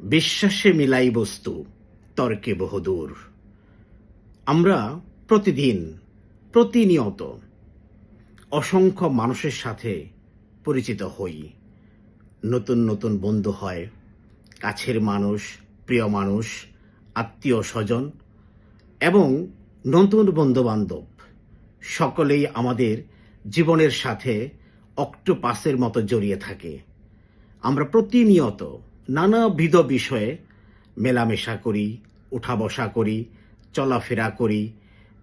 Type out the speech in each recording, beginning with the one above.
বিশ্বাসে মিলাই বস্তু, তর্কে বহুদূর। আমরা প্রতিদিন, প্রতিনিয়ত অসংখ্য মানুষের সাথে পরিচিত হই। নতুন নতুন বন্ধু হয়, কাছের মানুষ, প্রিয় মানুষ, আত্মীয় স্বজন এবং নতুন বন্ধু বান্ধব সকলেই আমাদের জীবনের সাথে অক্টোপাসের মতো জড়িয়ে থাকে। আমরা প্রতিনিয়ত নানাবিধ বিষয়ে মেলামেশা করি উঠা বসা করি, চলাফেরা করি,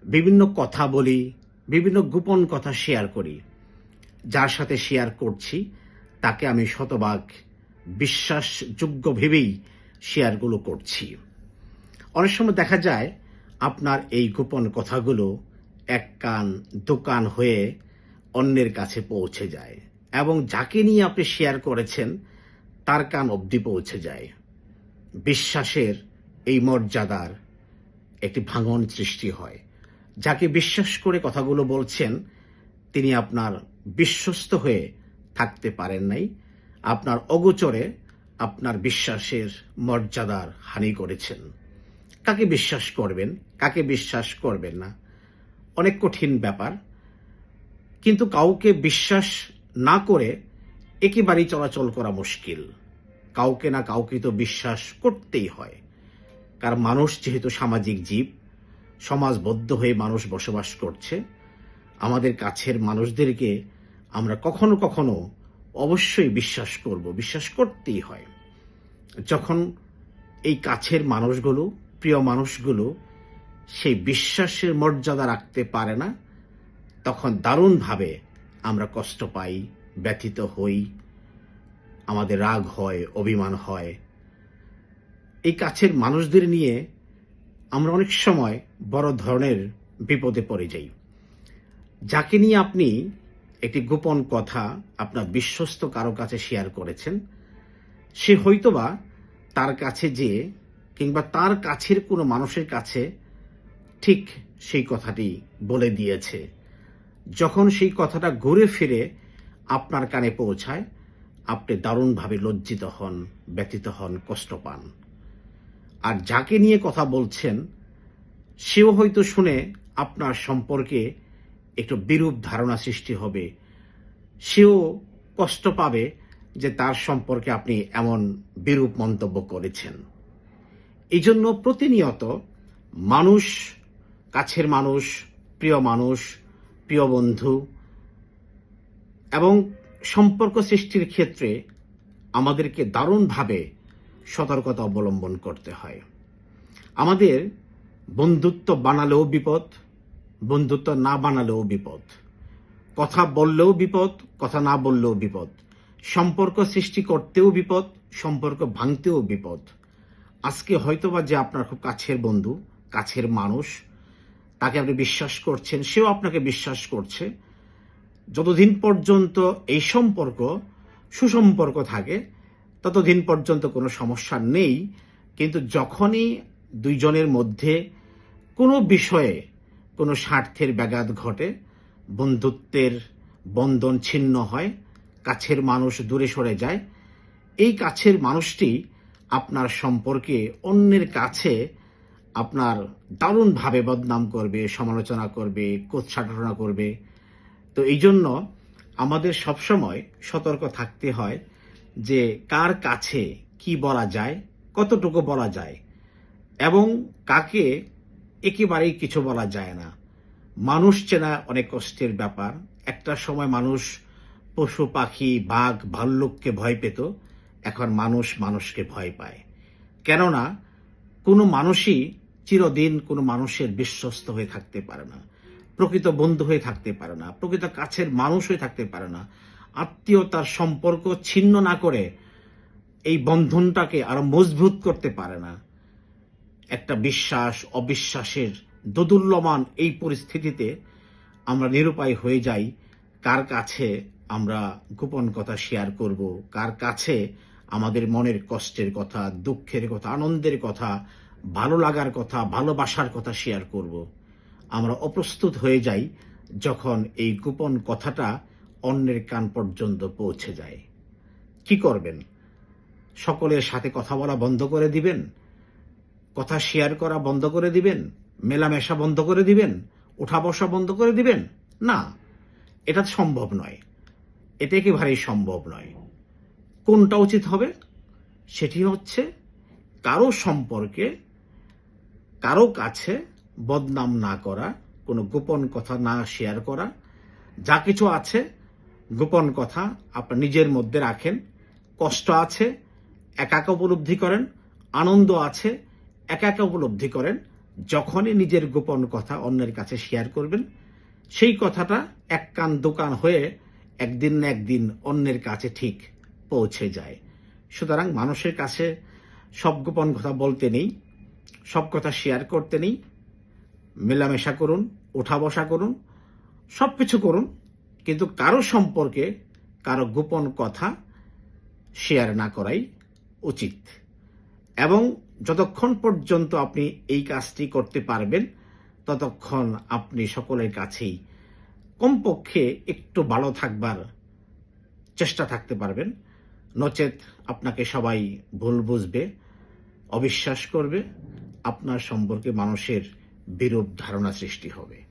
বিভিন্ন কথা বলি, বিভিন্ন গোপন কথা শেয়ার করি। যার সাথে শেয়ার করছি, তাকে আমি শতভাগ বিশ্বাসযোগ্য ভেবেই শেয়ারগুলো করছি। অনেক সময় দেখা যায়, আপনার এই গোপন কথাগুলো এক কান দোকান হয়ে অন্যের কাছে পৌঁছে যায়। এবং যাকে নিয়ে আপনি শেয়ার করেছেন তার কান অবধি পৌঁছে যায়। বিশ্বাসের এই মর্যাদার একটি ভাঙন সৃষ্টি হয়। যাকে বিশ্বাস করে কথাগুলো বলছেন, তিনি আপনার বিশ্বস্ত হয়ে থাকতে পারেন নাই। আপনার অগোচরে আপনার বিশ্বাসের মর্যাদার হানি করেছেন। কাকে বিশ্বাস করবেন, কাকে বিশ্বাস করবেন না? অনেক কঠিন ব্যাপার। কিন্তু কাউকে বিশ্বাস না করে একেবারেই চলাচল করা মুশকিল। কাউকে না কাউকে তো বিশ্বাস করতেই হয়। কারণ মানুষ যেহেতু সামাজিক জীব, সমাজবদ্ধ হয়ে মানুষ বসবাস করছে, আমাদের কাছের মানুষদেরকে আমরা কখনো কখনো অবশ্যই বিশ্বাস করব, বিশ্বাস করতেই হয়। যখন এই কাছের মানুষগুলো, প্রিয় মানুষগুলো সেই বিশ্বাসের মর্যাদা রাখতে পারে না, তখন দারুণভাবে আমরা কষ্ট পাই ব্যথিত হই, আমাদের রাগ হয়, অভিমান হয়। এই কাছের মানুষদের নিয়ে আমরা অনেক সময় বড় ধরনের বিপদে পড়ে যাই। যাকে নিয়ে আপনি একটি গোপন কথা আপনার বিশ্বস্ত কারও কাছে শেয়ার করেছেন, সে হয়তোবা তার কাছে যে কিংবা তার কাছের কোনো মানুষের কাছে ঠিক সেই কথাটি বলে দিয়েছে। যখন সেই কথাটা ঘুরে ফিরে আপনার কানে পৌঁছায়, আপনি দারুণভাবে লজ্জিত হন, ব্যথিত হন, কষ্ট পান। আর যাকে নিয়ে কথা বলছেন, সেও হয়তো শুনে আপনার সম্পর্কে একটু বিরূপ ধারণা সৃষ্টি হবে। সেও কষ্ট পাবে যে তার সম্পর্কে আপনি এমন বিরূপ মন্তব্য করেছেন। এই জন্য প্রতিনিয়ত মানুষ, কাছের মানুষ, প্রিয় মানুষ, প্রিয় বন্ধু এবং সম্পর্ক সৃষ্টির ক্ষেত্রে আমাদেরকে দারুণভাবে সতর্কতা অবলম্বন করতে হয়। আমাদের বন্ধুত্ব বানালেও বিপদ, বন্ধুত্ব না বানালেও বিপদ, কথা বললেও বিপদ, কথা না বললেও বিপদ, সম্পর্ক সৃষ্টি করতেও বিপদ, সম্পর্ক ভাঙতেও বিপদ। আজকে হয়তোবা যে আপনার খুব কাছের বন্ধু, কাছের মানুষ, তাকে আপনি বিশ্বাস করছেন, সেও আপনাকে বিশ্বাস করছে যতদিন পর্যন্ত এই সম্পর্ক, সুসম্পর্ক থাকে, ততদিন পর্যন্ত কোনো সমস্যা নেই। কিন্তু যখনই দুইজনের মধ্যে কোনো বিষয়ে কোনো স্বার্থের ব্যাঘাত ঘটে, বন্ধুত্বের বন্ধন ছিন্ন হয়, কাছের মানুষ দূরে সরে যায়, এই কাছের মানুষটি আপনার সম্পর্কে অন্যের কাছে আপনার দারুণভাবে বদনাম করবে, সমালোচনা করবে, কোৎসাটনা করবে তো এই জন্য আমাদের সবসময় সতর্ক থাকতে হয় যে কার কাছে কি বলা যায়, কতটুকু বলা যায়, এবং কাকে একেবারেই কিছু বলা যায় না। মানুষ চেনা অনেক কষ্টের ব্যাপার। একটা সময় মানুষ পশু, পাখি, বাঘ, ভাল্লুককে ভয় পেত, এখন মানুষ মানুষকে ভয় পায়। কেননা কোনো মানুষই চিরদিন কোনো মানুষের বিশ্বস্ত হয়ে থাকতে পারে না। প্রকৃত বন্ধু হয়ে থাকতে পারে না, প্রকৃত কাছের মানুষ হয়ে থাকতে পারে না, আত্মীয়তার সম্পর্ক ছিন্ন না করে এই বন্ধনটাকে আরও মজবুত করতে পারে না। একটা বিশ্বাস, অবিশ্বাসের দোদুল্যমান এই পরিস্থিতিতে আমরা নিরুপায় হয়ে যাই, কার কাছে আমরা গোপন কথা শেয়ার করব, কার কাছে আমাদের মনের কষ্টের কথা, দুঃখের কথা, আনন্দের কথা, ভালো লাগার কথা, ভালোবাসার কথা শেয়ার করব। আমরা অপ্রস্তুত হয়ে যাই যখন এই গোপন কথাটা অন্যের কান পর্যন্ত পৌঁছে যায়। কি করবেন? সকলের সাথে কথা বলা বন্ধ করে দিবেন? কথা শেয়ার করা বন্ধ করে দিবেন? মেলামেশা বন্ধ করে দিবেন? উঠা বসা বন্ধ করে দিবেন? না, এটা সম্ভব নয়। এটা একেবারেই সম্ভব নয়। কোনটা উচিত হবে? সেটি হচ্ছে কারও সম্পর্কে, কারও কাছে বদনাম না করা, কোনো গোপন কথা না শেয়ার করা। যা কিছু আছে, গোপন কথা আপনার নিজের মধ্যে রাখেন। কষ্ট আছে, একা একা উপলব্ধি করেন। আনন্দ আছে, একা একা উপলব্ধি করেন। যখনই নিজের গোপন কথা অন্যের কাছে শেয়ার করবেন, সেই কথাটা এক কান দোকান হয়ে একদিন না একদিন অন্যের কাছে ঠিক পৌঁছে যায়। সুতরাং মানুষের কাছে সব গোপন কথা বলতে নেই, সব কথা শেয়ার করতে নেই মেলামেশা করুন ওঠা বসা করুন সব কিছু করুন, কিন্তু কারও সম্পর্কে কারও গোপন কথা শেয়ার না করাই উচিত। এবং যতক্ষণ পর্যন্ত আপনি এই কাজটি করতে পারবেন, ততক্ষণ আপনি সকলের কাছেই কমপক্ষে একটু ভালো থাকবার চেষ্টা থাকতে পারবেন। নচেত আপনাকে সবাই ভুল বুঝবে, অবিশ্বাস করবে, আপনার সম্পর্কে মানুষের বিরূপ ধারণা সৃষ্টি হবে।